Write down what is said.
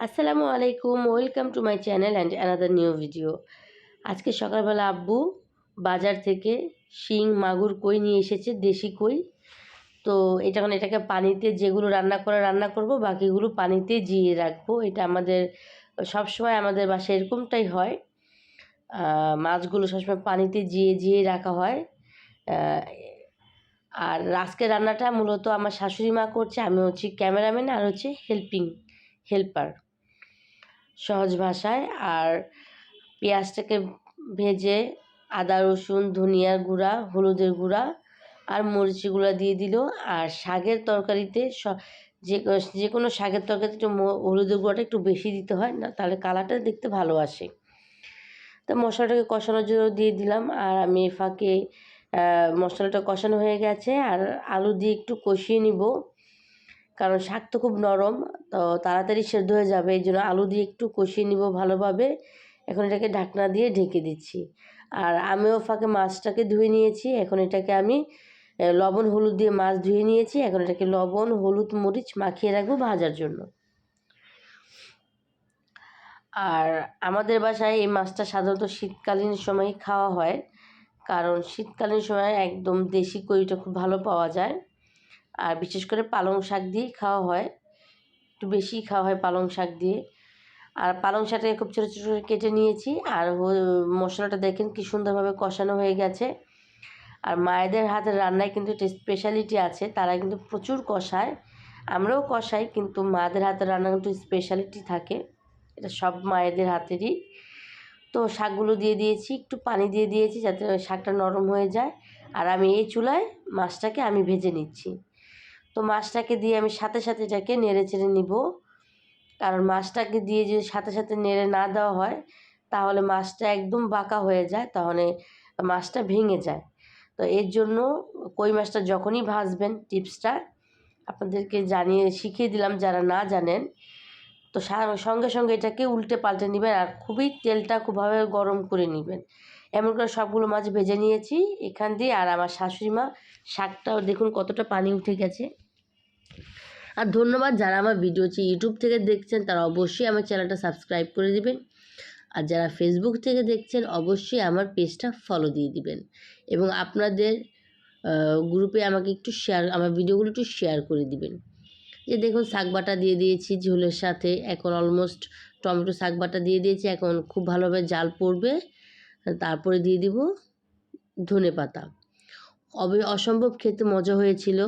আসসালামু আলাইকুম, welcome to my channel and another new video. আজকে সকালবেলা আব্বু বাজার থেকে শিং, মাগুর, কই নিয়ে এসেছে, দেশি কই। তো এটা এখন এটাকে পানিতে যেগুলো রান্না করে রান্না করব, বাকিগুলো পানিতে জিয়ে রাখব। এটা আমাদের, সবসময় আমাদের বাসায় এরকমটাই হয়। মাছগুলো সবসময় পানিতে জিয়ে জিয়ে রাখা হয়। আর আজকে রান্নাটা মূলত আমার শাশুড়ি মা করছে, আমি হচ্ছি ক্যামেরাম্যান আর হচ্ছে হেল্পিং, হেল্পার। সহজ ভাষায় আর পেঁয়াজটাকে ভেজে আদা, রসুন ধনিয়ার গুঁড়া, হলুদের গুঁড়া আর মরিচি গুঁড়া দিয়ে দিল। আর শাকের তরকারিতে যে যে কোনো শাকের তরকারিতে একটু হলুদের গুঁড়াটা একটু বেশি দিতে হয় না, তাহলে কালারটা দেখতে ভালো আসে। তা মশলাটাকে কষানোর জন্য দিয়ে দিলাম। আর আমি ফাঁকে মশলাটা কষানো হয়ে গেছে। আর আলু দিয়ে একটু কষিয়ে নিব। কারণ শাক তো খুব নরম, তো তাড়াতাড়ি সেদ্ধ হয়ে যাবে, এই জন্য আলু দিয়ে একটু কষিয়ে নিব ভালোভাবে। এখন এটাকে ঢাকনা দিয়ে ঢেকে দিচ্ছি। আর আমিও ফাঁকে মাছটাকে ধুয়ে নিয়েছি, এখন এটাকে আমি লবণ, হলুদ দিয়ে মাছ ধুয়ে নিয়েছি, এখন এটাকে লবণ, হলুদ, মরিচ মাখিয়ে রাখব ভাজার জন্য। আর আমাদের বাসায় এই মাছটা সাধারণত শীতকালীন সময় খাওয়া হয়, কারণ শীতকালীন সময় একদম দেশি কইটা খুব ভালো পাওয়া যায়। আর বিশেষ করে পালং শাক দিয়েই খাওয়া হয়। একটু বেশিই খাওয়া হয় পালং শাক দিয়ে। আর পালং শাকটাকে খুব ছোটো ছোটো কেটে নিয়েছি। আর মশলাটা দেখেন কি সুন্দরভাবে কষানো হয়ে গেছে। আর মায়েদের হাতের রান্নায় কিন্তু একটা স্পেশালিটি আছে। তারা কিন্তু প্রচুর কষায়। আমরাও কষাই, কিন্তু মাদের হাতের রান্না কিন্তু স্পেশালিটি থাকে। এটা সব মায়েদের হাতেরই। তো শাকগুলো দিয়ে দিয়েছি, একটু পানি দিয়ে দিয়েছি যাতে শাকটা নরম হয়ে যায়। আর আমি এই চুলায় মাছটাকে আমি ভেজে নিচ্ছি। তো মাছটাকে দিয়ে আমি সাথে সাথে এটাকে নেড়ে চেড়ে নিব। কারণ মাছটাকে দিয়ে যদি সাথে সাথে নেড়ে না দেওয়া হয়, তাহলে মাছটা একদম বাঁকা হয়ে যায়, তাহলে মাছটা ভেঙে যায়। তো এর জন্য কই মাছটা যখনই ভাজবেন টিপসটা আপনাদেরকে জানিয়ে শিখিয়ে দিলাম, যারা না জানেন। তো সঙ্গে সঙ্গে এটাকে উল্টে পাল্টে নেবেন আর খুবই তেলটা খুবভাবে গরম করে নেবেন। এমন করে সবগুলো মাছ ভেজে নিয়েছি এখান দিয়ে। আর আমার শাশুড়ি মা শাকটাও দেখুন কতটা পানি উঠে গেছে। আর ধন্যবাদ যারা আমার ভিডিওটি ইউটিউব থেকে দেখছেন, তারা অবশ্যই আমার চ্যানেলটা সাবস্ক্রাইব করে দিবেন। আর যারা ফেসবুক থেকে দেখছেন, অবশ্যই আমার পেজটা ফলো দিয়ে দিবেন। এবং আপনাদের গ্রুপে আমাকে একটু শেয়ার আমার ভিডিওগুলো একটু শেয়ার করে দিবেন। যে দেখুন, শাক বাটা দিয়ে দিয়েছি ঝোলের সাথে। এখন অলমোস্ট টমেটো শাক বাটা দিয়ে দিয়েছি। এখন খুব ভালোভাবে জাল পড়বে। তারপরে দিয়ে দিব ধনে পাতা অবে, অসম্ভব খেতে মজা হয়েছিল।